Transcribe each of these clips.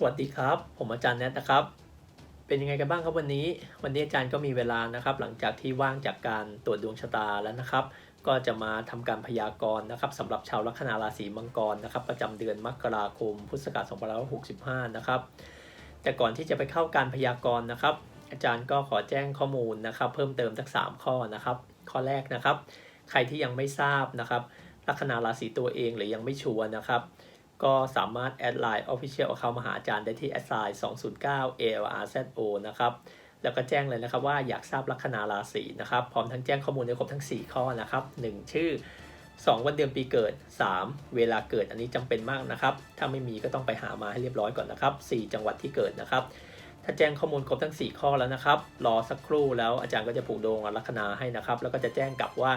สวัสดีครับ ผมอาจารย์แนทนะครับ เป็นยังไงกันบ้างครับวันนี้ วันนี้อาจารย์ก็มีเวลานะครับ หลังจากที่ว่างจากการตรวจดวงชะตาแล้วนะครับ ก็จะมาทำการพยากรณ์นะครับสำหรับชาวลัคนาราศีมังกรนะครับ ประจำเดือนมกราคม พุทธศักราช2565 นะครับ แต่ก่อนที่จะไปเข้าการพยากรณ์นะครับ อาจารย์ก็ขอแจ้งข้อมูลนะครับ เพิ่มเติมสัก 3 ข้อนะครับ ข้อแรกนะครับ ใครที่ยังไม่ทราบนะครับลัคนาราศีตัวเองหรือยังไม่ชัวร์นะครับ ก็สามารถแอดไลน์ Official Account มาหาอาจารย์ได้ที่แอดไลน์209 ALRZO นะครับ แล้วก็แจ้งเลยนะครับว่าอยากทราบลัคนาราศีนะครับ พร้อมทั้งแจ้งข้อมูลในครบทั้ง 4 ข้อนะครับ 1 ชื่อ 2 วันเดือนปีเกิด 3 เวลาเกิดอันนี้จำเป็นมากนะครับ ถ้าไม่มีก็ต้องไปหามาให้เรียบร้อยก่อนนะครับ 4 จังหวัดที่เกิดนะครับ ถ้าแจ้งข้อมูลครบทั้ง 4 ข้อแล้วนะครับ รอสักครู่แล้วอาจารย์ก็จะผูกโดงลัคนาให้นะครับ แล้วก็จะแจ้งกลับว่า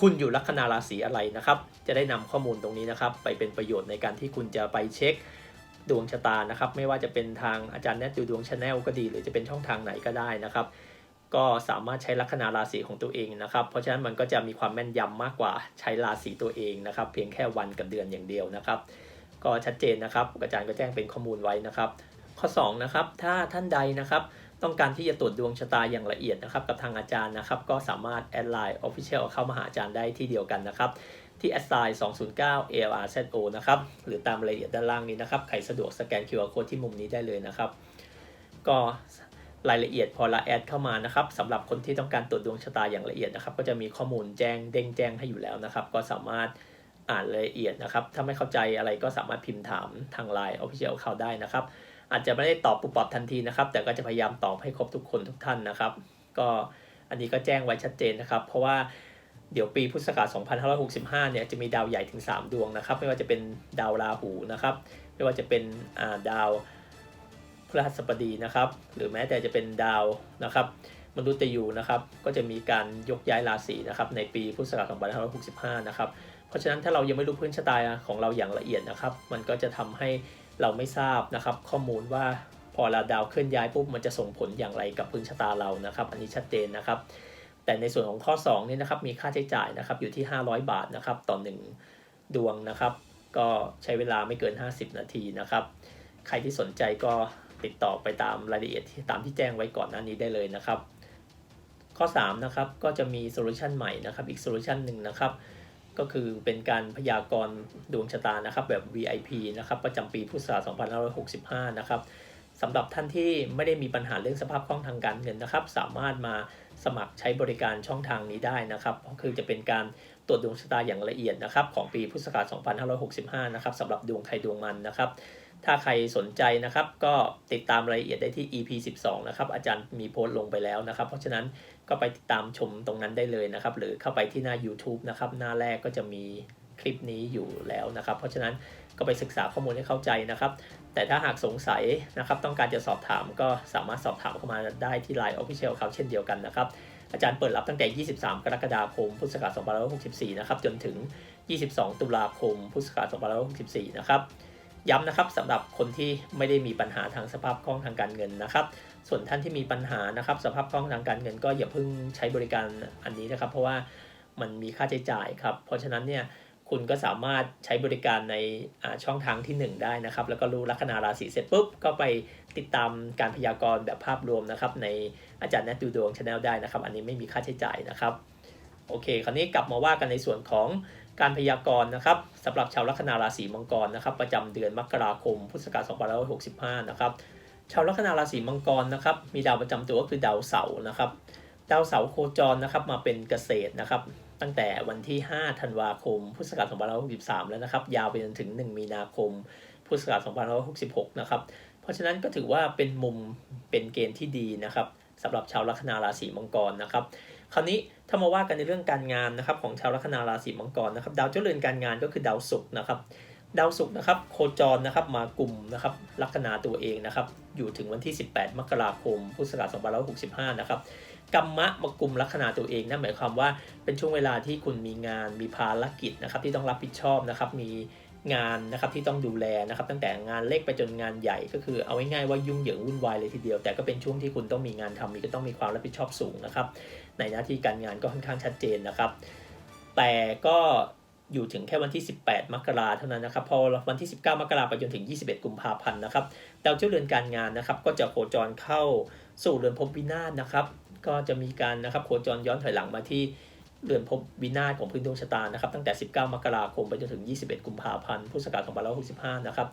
คุณอยู่ลัคนาราศีอะไรนะครับ จะได้นำข้อมูลตรงนี้นะครับ ไปเป็นประโยชน์ในการที่คุณจะไปเช็คดวงชะตานะครับ ไม่ว่าจะเป็นทางอาจารย์แนทดูดวงชาแนลก็ดี หรือจะเป็นช่องทางไหนก็ได้นะครับ ก็สามารถใช้ลัคนาราศีของตัวเองนะครับ เพราะฉะนั้นมันก็จะมีความแม่นยำมากกว่าใช้ราศีตัวเองนะครับ เพียงแค่วันกับเดือนอย่างเดียวนะครับ ก็ชัดเจนนะครับอาจารย์ก็แจ้งเป็นข้อมูลไว้นะครับ ข้อ2นะครับถ้าท่านใดนะครับ ต้องการที่จะตรวจดวงชะตาอย่างละเอียดนะครับกับทางอาจารย์นะครับ ก็สามารถแอดไลน์ Official เข้ามาหาอาจารย์ได้ที่เดียวกันนะครับ ที่แอดไลน์209 ALRZO นะครับ หรือตามรายละเอียดด้านล่างนี้นะครับ ใครสะดวกสแกน QR Code ที่มุมนี้ได้เลยนะครับ ก็รายละเอียดพอละแอดเข้ามานะครับสำหรับคนที่ต้องการตรวจดวงชะตาอย่างละเอียดนะครับ ก็จะมีข้อมูลแจ้งเด้งแจ้งให้อยู่แล้วนะครับ ก็สามารถอ่านรายละเอียดนะครับ ถ้าไม่เข้าใจอะไรก็สามารถพิมพ์ถามทางไลน์ Official เขาได้นะครับ อาจจะไม่ได้ตอบปุบปับทันทีนะครับ แต่ก็จะพยายามตอบให้ครบทุกคนทุกท่านนะครับ ก็อันนี้ก็แจ้งไว้ชัดเจนนะครับ เพราะว่าเดี๋ยวปีพุทธศักราช 2565 เนี่ยจะมีดาวใหญ่ถึง 3 ดวงนะครับ ไม่ว่าจะเป็นดาวราหูนะครับ ไม่ว่าจะเป็นอ่าดาวพฤหัสบดีนะครับ หรือแม้แต่จะเป็นดาวนะครับมนุษย์ยูนะครับ ก็จะมีการยกย้ายราศีนะครับในปีพุทธศักราช 2565 นะครับ เพราะฉะนั้นถ้าเรายังไม่รู้พื้นชะตาของเราอย่างละเอียดนะครับ มันก็จะทำให้ เราไม่ทราบนะครับข้อมูลว่าพอเราดาวเคลื่อนย้ายปุ๊บมันจะส่งผลอย่างไรกับพื้นชะตาเรานะครับ อันนี้ชัดเจนนะครับ แต่ในส่วนของข้อ2นี่นะครับมีค่าใช้จ่ายนะครับอยู่ที่ 500 บาทนะครับต่อ 1 ดวงนะครับ ก็ใช้เวลาไม่เกิน 50 นาทีนะครับ ใครที่สนใจก็ติดต่อไปตามรายละเอียดที่ตามที่แจ้งไว้ก่อนหน้านี้ได้เลยนะครับ ข้อ3นะครับก็จะมีโซลูชันใหม่นะครับอีกโซลูชันหนึ่งนะครับ ก็คือเป็นการพยากรณ์ดวงชะตานะครับแบบ VIP นะครับประจำปีพุทธศักราช2565 นะครับสำหรับท่านที่ไม่ได้มีปัญหาเรื่องสภาพคล่องทางการเงินนะครับ สามารถมาสมัครใช้บริการช่องทางนี้ได้นะครับก็คือจะเป็นการตรวจดวงชะตาอย่างละเอียดนะครับของปีพุทธศักราช2565 นะครับสำหรับดวงใครดวงมันนะครับ ถ้าใครสนใจนะครับก็ติดตามรายละเอียดได้ที่ EP 12 นะครับ อาจารย์มีโพสต์ลงไปแล้วนะครับ เพราะฉะนั้นก็ไปติดตามชมตรงนั้นได้เลยนะครับ หรือเข้าไปที่หน้า YouTube นะครับ หน้าแรกก็จะมีคลิปนี้อยู่แล้วนะครับ เพราะฉะนั้นก็ไปศึกษาข้อมูลให้เข้าใจนะครับ แต่ถ้าหากสงสัยนะครับ ต้องการจะสอบถามก็สามารถสอบถามเข้ามาได้ที่ Line Official เขาเช่นเดียวกันนะครับ อาจารย์เปิดรับตั้งแต่ 23 กรกฎาคม พุทธศักราช 2564 นะครับ จนถึง 22 ตุลาคม พุทธศักราช 2564 นะครับ ย้ำนะครับสำหรับคนที่ไม่ได้มีปัญหาทางสภาพคล่องทางการเงินนะครับ ส่วนท่านที่มีปัญหานะครับ สภาพคล่องทางการเงิน ก็อย่าเพิ่งใช้บริการอันนี้นะครับ เพราะว่ามันมีค่าใช้จ่ายครับ เพราะฉะนั้นเนี่ยคุณก็สามารถใช้บริการในช่องทางที่ 1 ได้นะครับ แล้วก็รู้ลัคนาราศีเสร็จปุ๊บ ก็ไปติดตามการพยากรณ์แบบภาพรวมนะครับ ในอาจารย์แนทดูดวงชาแนลได้นะครับ อันนี้ไม่มีค่าใช้จ่ายนะครับ โอเค คราวนี้กลับมาว่ากันในส่วนของ การพยากรณ์นะครับสำหรับชาวลัคนาราศีมังกรนะครับประจำเดือนมกราคมพุทธศักราช2565นะครับชาวลัคนาราศีมังกรนะครับมีดาวประจำตัวก็คือดาวเสาร์นะครับดาวเสาร์โคจรนะครับมาเป็นเกษตรนะครับตั้งแต่วันที่ 5 ธันวาคม พุทธศักราช2563 แล้วนะครับ ยาวไปจนถึง 1 มีนาคม พุทธศักราช2566 นะครับ เพราะฉะนั้นก็ถือว่าเป็นมุมเป็นเกณฑ์ที่ดีนะครับสำหรับชาวลัคนาราศีมังกรนะครับ คราวนี้ถ้ามาว่ากันในเรื่องการงานนะครับของชาวลัคนาราศีมังกรนะครับ ดาวเจ้าเรือนการงานก็คือดาวศุกร์นะครับ ดาวศุกร์นะครับโคจรนะครับมากลุ่มนะครับลัคนาตัวเองนะครับอยู่ถึงวันที่ 18 มกราคม พุทธศักราช2565 นะครับกรรมะมากลุ่มลัคนาตัวเองนั่นหมายความว่าเป็นช่วงเวลาที่คุณมีงานมีภารกิจนะครับที่ต้องรับผิดชอบนะครับมี งานนะครับที่ต้องดูแลนะครับ ตั้งแต่งานเล็กไปจนงานใหญ่ก็คือเอาง่ายๆว่ายุ่งเหยิงวุ่นวายเลยทีเดียว แต่ก็เป็นช่วงที่คุณต้องมีงานทำมีก็ต้องมีความรับผิดชอบสูงนะครับ ในหน้าที่การงานก็ค่อนข้างชัดเจนนะครับ แต่ก็อยู่ถึงแค่วันที่ 18 มกราเท่านั้นนะครับ พอวันที่ 19 มกราไปจนถึง 21 กุมภาพันธ์นะครับดาวเจ้าเรือนการงานนะครับ ก็จะโคจรเข้าสู่เรือนภพวินาศนะครับ ก็จะมีการนะครับโคจรย้อนถอยหลังมาที่ เรือนภพวินาศของพื้นดวงชะตานะครับ ตั้งแต่ 19 มกราคมไปจนถึง 21 กุมภาพันธ์ พุทธศักราช2565 นะครับ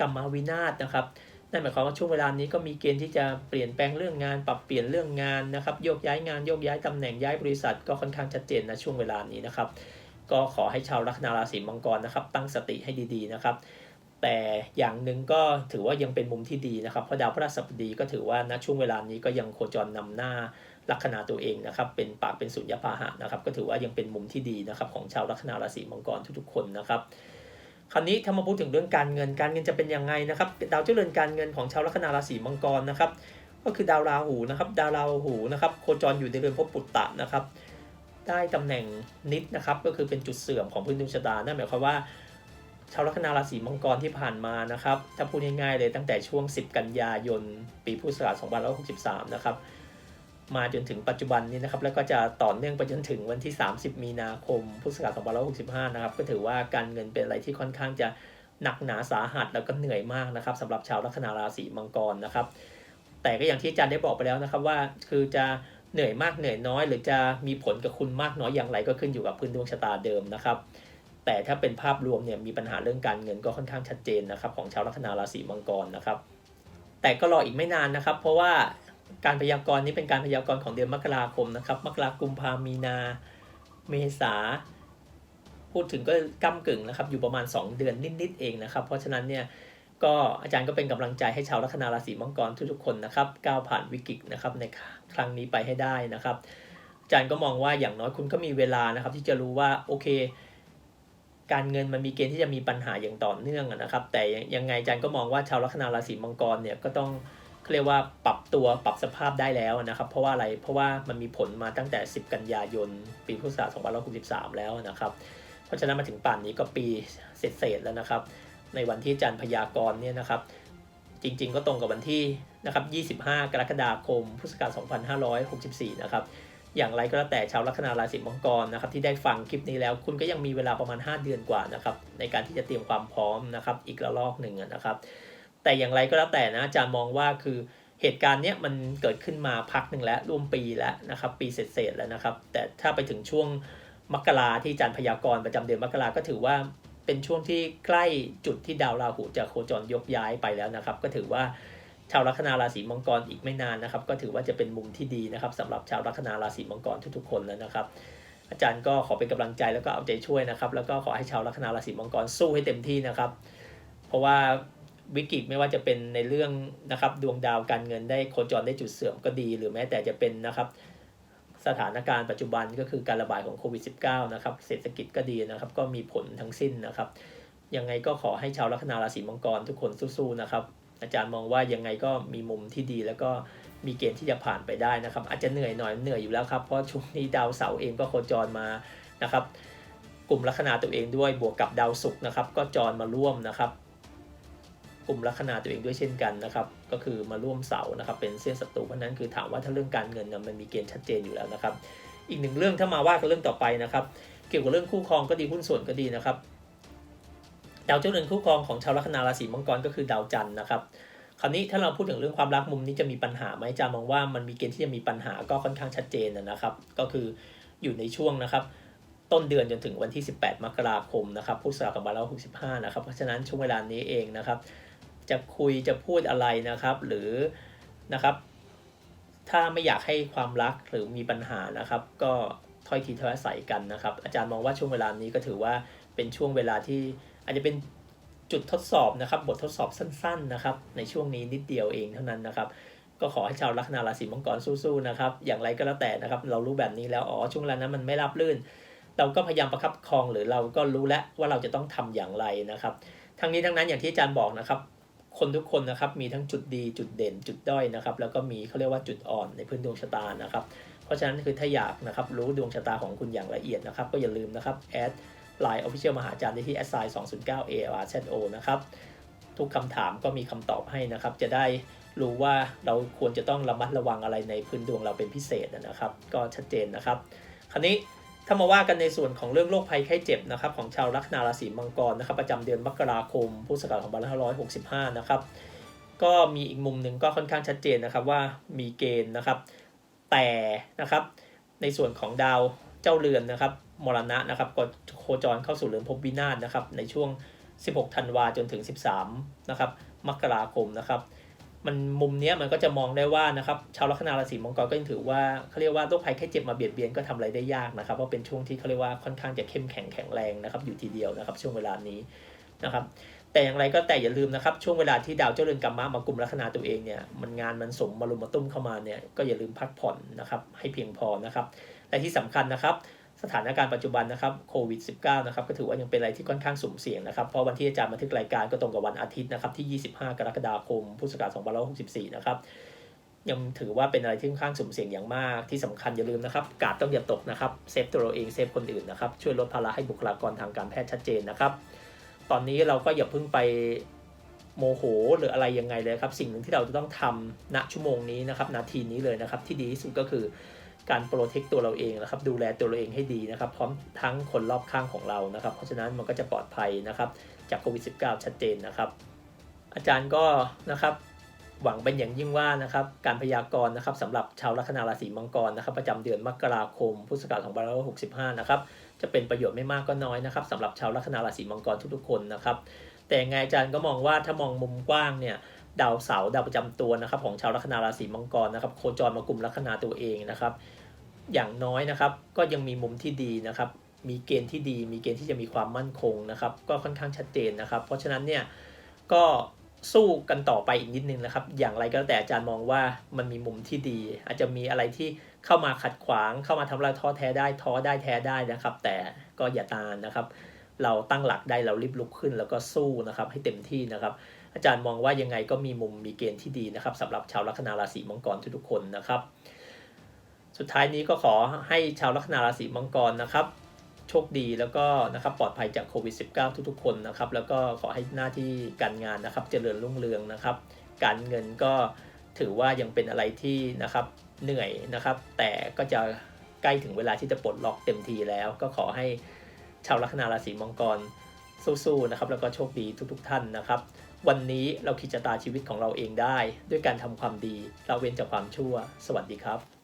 กรรมาวินาศนะครับนั่นหมายความว่าช่วงเวลานี้ก็มีเกณฑ์ที่จะเปลี่ยนแปลงเรื่องงาน ปรับเปลี่ยนเรื่องงานนะครับโยกย้ายงานโยกย้ายตำแหน่งย้ายบริษัทก็ค่อนข้างชัดเจนนะช่วงเวลานี้นะครับ ก็ขอให้ชาวลัคนาราศีมังกรนะครับ ตั้งสติให้ดีๆนะครับ แต่อย่างหนึ่งก็ถือว่ายังเป็นมุมที่ดีนะครับเพราะดาวพฤหัสบดีก็ถือว่าณช่วงเวลานี้ก็ยังโคจรนำหน้า ลัคนาตัวเองนะครับเป็นปากเป็นสุญญพาหะนะครับก็ถือว่ายังเป็นมุมที่ดีนะครับของชาวลัคนาราศีมังกรทุกๆคนนะครับคราวนี้ถ้ามาพูดถึงเรื่องการเงินการเงินจะเป็นยังไงนะครับดาวเจริญการเงินของชาวลัคนาราศีมังกรนะครับก็คือดาวราหูนะครับดาวราหูนะครับโคจรอยู่ในเรือนภพปุตตะนะครับได้ตำแหน่งนิดนะครับก็คือเป็นจุดเสื่อมของพื้นดวงชะตานั่นหมายความว่าชาวลัคนาราศีมังกรที่ผ่านมานะครับถ้าพูดง่ายๆเลยตั้งแต่ช่วง 10 กันยายน ปีพุทธศักราช2563 นะครับ มาจนถึงปัจจุบันนี้นะครับ แล้วก็จะต่อเนื่องไปจนถึงวันที่ 30 มีนาคม พุทธศักราช2565 นะครับ ก็ถือว่าการเงินเป็นอะไรที่ค่อนข้างจะหนักหนาสาหัสแล้วก็เหนื่อยมากนะครับสำหรับชาวลัคนาราศีมังกรนะครับ แต่ก็อย่างที่อาจารย์ได้บอกไปแล้วนะครับว่าคือจะเหนื่อยมากเหนื่อยน้อย หรือจะมีผลกับคุณมากน้อยอย่างไรก็ขึ้นอยู่กับพื้นดวงชะตาเดิมนะครับ แต่ถ้าเป็นภาพรวมเนี่ยมีปัญหาเรื่องการเงินก็ค่อนข้างชัดเจนนะครับของชาวลัคนาราศีมังกรนะครับ แต่ก็รออีกไม่นานนะครับ เพราะว่า การพยากรณ์นี้เป็นการพยากรณ์ของเดือนมกราคมนะครับ มกรากุมภามีนา เมษา พูดถึงก็ก้ากึ่งนะครับ อยู่ประมาณ 2 เดือนนิดๆเองนะครับ เพราะฉะนั้นเนี่ยก็อาจารย์ก็เป็นกำลังใจให้ชาวลัคนาราศีมังกรทุกๆคนนะครับก้าวผ่านวิกฤตนะครับในครั้งนี้ไปให้ได้นะครับ อาจารย์ก็มองว่าอย่างน้อยคุณก็มีเวลานะครับ ที่จะรู้ว่าโอเค การเงินมันมีเกณฑ์ที่จะมีปัญหาอย่างต่อเนื่องนะครับ แต่ยังไงอาจารย์ก็มองว่าชาวลัคนาราศีมังกรเนี่ยก็ต้อง เรียกว่าปรับตัวปรับสภาพได้แล้วนะครับ เพราะว่าอะไรเพราะว่ามันมีผลมาตั้งแต่ 10 กันยายน ปีพุทธศักราช2563 แล้วนะครับ เพราะฉะนั้นมาถึงป่านนี้ก็ปีเศษๆแล้วนะครับ ในวันที่อาจารย์พยากรณ์เนี่ยนะครับ จริงๆก็ตรงกับวันที่นะครับ 25 กรกฎาคม พุทธศักราช2564 นะครับอย่างไรก็แล้วแต่ชาวลัคนาราศีมังกรนะครับที่ได้ฟังคลิปนี้แล้ว คุณก็ยังมีเวลาประมาณ 5 เดือนกว่านะครับในการที่จะเตรียมความพร้อมนะครับอีกระลอกหนึ่งนะครับ แต่อย่างไรก็แล้วแต่นะอาจารย์มองว่าคือเหตุการณ์เนี้ยมันเกิดขึ้นมาพักหนึ่งแล้วร่วมปีแล้วนะครับ ปีเศษๆแล้วนะครับ แต่ถ้าไปถึงช่วงมกราที่อาจารย์พยากรณ์ประจำเดือนมกราก็ถือว่าเป็นช่วงที่ใกล้จุดที่ดาวราหูจะโคจรยกย้ายไปแล้วนะครับ ก็ถือว่าชาวลัคนาราศีมังกรอีกไม่นานนะครับ ก็ถือว่าจะเป็นมุมที่ดีนะครับสำหรับชาวลัคนาราศีมังกรทุกๆคนแล้วนะครับ อาจารย์ก็ขอเป็นกำลังใจแล้วก็เอาใจช่วยนะครับ แล้วก็ขอให้ชาวลัคนาราศีมังกรสู้ให้เต็มที่นะครับ เพราะว่า วิกฤตไม่ว่าจะเป็นในเรื่องนะครับดวงดาวการเงินได้โคจรได้จุดเสื่อมก็ดี หรือแม้แต่จะเป็นนะครับสถานการณ์ปัจจุบันก็คือการระบาดของโควิด -19 นะครับเศรษฐกิจก็ดีนะครับ ก็มีผลทั้งสิ้นนะครับยังไงก็ขอให้ชาวลัคนาราศีมังกรทุกคนสู้ๆนะครับ อาจารย์มองว่ายังไงก็มีมุมที่ดีแล้วก็มีเกณฑ์ที่จะผ่านไปได้นะครับ อาจจะเหนื่อยหน่อยเหนื่อยอยู่แล้วครับเพราะช่วงนี้ดาวเสาร์เองก็โคจรมานะครับ กลุ่มลัคนาตัวเองด้วยบวกกับดาวศุกร์นะครับ ก็จรมาร่วมนะครับ กลุ่มลัคนาตัวเองด้วยเช่นกันนะครับก็คือมาร่วมเสานะครับเป็นเส้นศัตรูเพราะนั้นคือถามว่าถ้าเรื่องการเงินนะมันมีเกณฑ์ชัดเจนอยู่แล้วนะครับ อีกหนึ่งเรื่องถ้ามาว่ากันเรื่องต่อไปนะครับ เกี่ยวกับเรื่องคู่ครองก็ดีหุ้นส่วนก็ดีนะครับดาวเจ้าเรือนคู่ครองของชาวลัคนาราศีมังกรก็คือดาวจันทร์นะครับคราวนี้ถ้าเราพูดถึงเรื่องความรักมุมนี้จะมีปัญหาไหมจามองว่ามันมีเกณฑ์ที่จะมีปัญหาก็ค่อนข้างชัดเจนนะครับ ก็คืออยู่ในช่วงนะครับ ต้นเดือนจนถึงวันที่ 18 มกราคมนะครับพุทธศักราช2565นะครับเพราะฉะนั้นช่วงเวลานี้เองนะครับ จะคุยจะพูดอะไรนะครับ หรือนะครับ ถ้าไม่อยากให้ความรักหรือมีปัญหานะครับ ก็ถ้อยทีถ้อยอาศัยกันนะครับ อาจารย์มองว่าช่วงเวลานี้ก็ถือว่าเป็นช่วงเวลาที่อาจจะเป็นจุดทดสอบนะครับ บททดสอบสั้น ๆ นะครับ ในช่วงนี้นิดเดียวเองเท่านั้นนะครับก็ขอให้ชาวลัคนาราศีมังกรสู้ๆนะครับ อย่างไรก็แล้วแต่นะครับ เรารู้แบบนี้แล้ว อ๋อ ช่วงเวลานั้นมันไม่รับลื่น เราก็พยายามประคับประคองหรือเราก็รู้แล้วว่าเราจะต้องทำอย่างไรนะครับ ทั้งนี้ทั้งนั้นอย่างที่อาจารย์บอกนะครับ คนทุกคนนะครับมีทั้งจุดดีจุดเด่นจุดด้อยนะครับ แล้วก็มีเขาเรียกว่าจุดอ่อนในพื้นดวงชะตานะครับ เพราะฉะนั้นคือถ้าอยากนะครับรู้ดวงชะตาของคุณอย่างละเอียดนะครับ ก็อย่าลืมนะครับแอดไลน์ออฟฟิเชียลมหาจารย์ได้ที่ s i 2 0 9 a r z o นะครับทุกคำถามก็มีคำตอบให้นะครับ จะได้รู้ว่าเราควรจะต้องระมัดระวังอะไรในพื้นดวงเราเป็นพิเศษนะครับ ก็ชัดเจนนะครับ คราวนี้ ถ้ามาว่ากันในส่วนของเรื่องโรคภัยไข้เจ็บนะครับของชาวลัคนาราศีมังกรนะครับประจำเดือนมกราคม พุทธศักราช2565 นะครับก็มีอีกมุมหนึ่งก็ค่อนข้างชัดเจนนะครับว่ามีเกณฑ์นะครับแต่นะครับในส่วนของดาวเจ้าเรือนนะครับมรณะนะครับก็โคจรเข้าสู่เรือนภพวินาศนะครับในช่วง 16 ธันวาจนถึง 13 นะครับมกราคมนะครับ มันมุมเนี้ยมันก็จะมองได้ว่านะครับชาวลัคนาราศีมังกรก็ยังถือว่าเขาเรียกว่าโรคภัยแค่เจ็บมาเบียดเบียนก็ทำอะไรได้ยากนะครับเพราะเป็นช่วงที่เขาเรียกว่าค่อนข้างจะเข้มแข็งแข็งแรงนะครับอยู่ทีเดียวนะครับ ช่วงเวลานี้นะครับแต่อย่างไรก็แต่อย่าลืมนะครับช่วงเวลาที่ดาวเจ้าเรือนกรรมะมากลุ่มลัคนาตัวเองเนี่ยมันงานมันสมมารุมมาตุ้มเข้ามาเนี่ยก็อย่าลืมพักผ่อนนะครับให้เพียงพอนะครับและที่สำคัญนะครับ สถานการณ์ปัจจุบันนะครับโควิด -19 นะครับก็ถือว่ายังเป็นอะไรที่ค่อนข้างสุ่มเสี่ยงนะครับเพราะวันที่อาจารย์บันทึกรายการก็ตรงกับวันอาทิตย์นะครับที่ 25 กรกฎาคม พุทธศักราช2564 นะครับยังถือว่าเป็นอะไรที่ค่อนข้างสุ่มเสี่ยงอย่างมากที่สำคัญอย่าลืมนะครับกาดต้องอย่าตกนะครับเซฟตัวเราเองเซฟคนอื่นนะครับช่วยลดภาระให้บุคลากรทางการแพทย์ชัดเจนนะครับ ตอนนี้เราก็อย่าเพิ่งไปโมโหหรืออะไรยังไงเลยครับ สิ่งหนึ่งที่เราจะต้องทำณชั่วโมงนี้นะครับ นาทีนี้เลยนะครับ ที่ดีที่สุดก็คือ การโปรเทคตัวเราเองนะครับดูแลตัวเราเองให้ดีนะครับ พร้อมทั้งคนรอบข้างของเรานะครับ เพราะฉะนั้นมันก็จะปลอดภัยนะครับ จากโควิด -19 ชัดเจนนะครับ อาจารย์ก็นะครับหวังเป็นอย่างยิ่งว่านะครับการพยากรณ์นะครับสำหรับชาวลัคนาราศีมังกรนะครับ ประจำเดือนมกราคมพุทธศักราช2565 นะครับจะเป็นประโยชน์ไม่มากก็น้อยนะครับสำหรับชาวลัคนาราศีมังกรทุกๆคนนะครับ แต่ไงอาจารย์ก็มองว่าถ้ามองมุมกว้างเนี่ย ดาวเสาร์ดาวประจำตัวนะครับ ของชาวลัคนาราศีมังกรนะครับ โคจรมากลุ่มลัคนาตัวเองนะครับ อย่างน้อยนะครับ ก็ยังมีมุมที่ดีนะครับ มีเกณฑ์ที่ดี มีเกณฑ์ที่จะมีความมั่นคงนะครับ ก็ค่อนข้างชัดเจนนะครับ เพราะฉะนั้นเนี่ยก็สู้กันต่อไปอีกนิดนึงนะครับ อย่างไรก็แล้วแต่อาจารย์มองว่ามันมีมุมที่ดี อาจจะมีอะไรที่เข้ามาขัดขวาง เข้ามาทำลายท้อแท้ได้ท้อได้แท้ได้นะครับ แต่ก็อย่าตานนะครับ เราตั้งหลักได้เรารีบลุกขึ้นแล้วก็สู้นะครับ ให้เต็มที่นะครับ อาจารย์มองว่ายังไงก็มีมุมมีเกณฑ์ที่ดีนะครับสำหรับชาวลัคนาราศีมังกรทุกๆคนนะครับ สุดท้ายนี้ก็ขอให้ชาวลัคนาราศีมังกรนะครับโชคดีแล้วก็นะครับปลอดภัยจากโควิด -19 ทุกๆ คนนะครับ แล้วก็ขอให้หน้าที่การงานนะครับ เจริญรุ่งเรืองนะครับ การเงินก็ถือว่ายังเป็นอะไรที่นะครับเหนื่อยนะครับ แต่ก็จะใกล้ถึงเวลาที่จะปลดล็อกเต็มทีแล้ว ก็ขอให้ชาวลัคนาราศีมังกรสู้ๆนะครับ แล้วก็โชคดีทุก ๆ ท่านนะครับ วันนี้เราขีดชะตาชีวิตของเราเองได้ ด้วยการทำความดีเราเว้นจากความชั่ว สวัสดีครับ